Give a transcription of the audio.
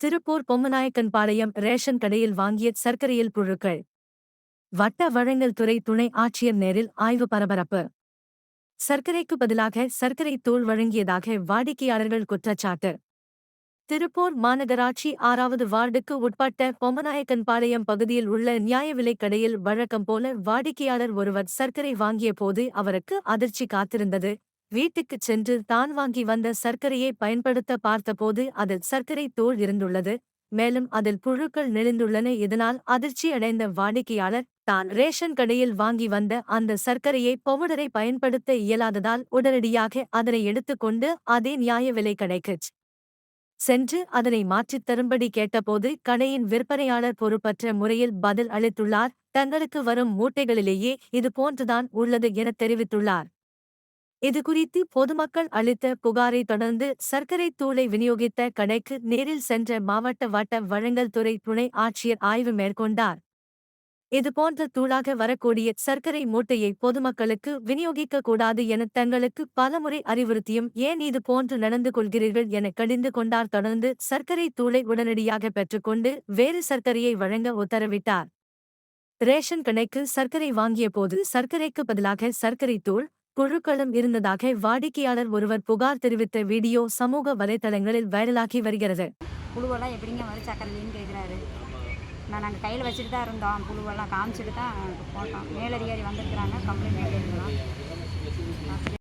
Tiruppur பொம்மநாயக்கன்பாளையம் ration கடையில் வாங்கிய சர்க்கரையில் புழுக்கள். வட்ட வழங்கல் துறை துணை ஆட்சியர் நேரில் ஆய்வு பரபரப்பு. சர்க்கரைக்கு பதிலாக சர்க்கரை தூள் வழங்கியதாக வாடிக்கையாளர்கள் குற்றச்சாட்டு. திருப்பூர் மாநகராட்சி ஆறாவது வார்டுக்கு உட்பட்ட பொம்மநாயக்கன்பாளையம் பகுதியில் உள்ள நியாய விலைக் கடையில் வழக்கம் போல வாடிக்கையாளர் ஒருவர் சர்க்கரை வாங்கிய போது அவருக்கு அதிர்ச்சி காத்திருந்தது. வீட்டுக்குச் சென்று தான் வாங்கி வந்த சர்க்கரையை பயன்படுத்த பார்த்தபோது அதில் சர்க்கரை தோல் இருந்துள்ளது. மேலும் அதில் புழுக்கள் நெளிந்துள்ளன. இதனால் அதிர்ச்சி அடைந்த வாடிக்கையாளர் தான் ரேஷன் கடையில் வாங்கி வந்த அந்த சர்க்கரையை பவுடரை பயன்படுத்த இயலாததால் உடனடியாக அதனை எடுத்துக்கொண்டு அதே நியாய விலை கடைக்கு சென்று அதனை மாற்றித் தரும்படி கேட்டபோது கடையின் விற்பனையாளர் பொறுப்பற்ற முறையில் பதில் அளித்துள்ளார். தங்களுக்கு வரும் மூட்டைகளிலேயே இது போன்றுதான் உள்ளது எனத் தெரிவித்துள்ளார். இதுகுறித்து பொதுமக்கள் அளித்த புகாரை தொடர்ந்து சர்க்கரை தூளை விநியோகித்த கடைக்கு நேரில் சென்ற மாவட்ட வட்ட வழங்கல் துறை துணை ஆட்சியர் ஆய்வு மேற்கொண்டார். இதுபோன்ற தூளாக வரக்கூடிய சர்க்கரை மூட்டையை பொதுமக்களுக்கு விநியோகிக்க கூடாது என தங்களுக்கு பலமுறை அறிவுறுத்தியும் ஏன் இது போன்று நடந்து கொள்கிறீர்கள் என கடிந்து கொண்டார். தொடர்ந்து சர்க்கரை தூளை உடனடியாக பெற்றுக்கொண்டு வேறு சர்க்கரையை வழங்க உத்தரவிட்டார். ரேஷன் கடைக்கு சர்க்கரை வாங்கிய போது சர்க்கரைக்கு பதிலாக சர்க்கரை தூள் குழுக்களும் இருந்ததாக வாடிக்கையாளர் ஒருவர் புகார் தெரிவித்த வீடியோ சமூக வலைதளங்களில் வைரலாகி வருகிறது. புழுவெல்லாம் எப்படிங்க வந்து சக்கரலின்னு கேட்குறாரு. நான் நாங்கள் கையில் வச்சுட்டு தான் இருந்தோம். புழுவெல்லாம் காமிச்சிட்டு தான் போட்டோம். மேலதிகாரி வந்திருக்கிறாங்க. கம்ப்ளைண்ட் பண்ணியிருக்கிறோம்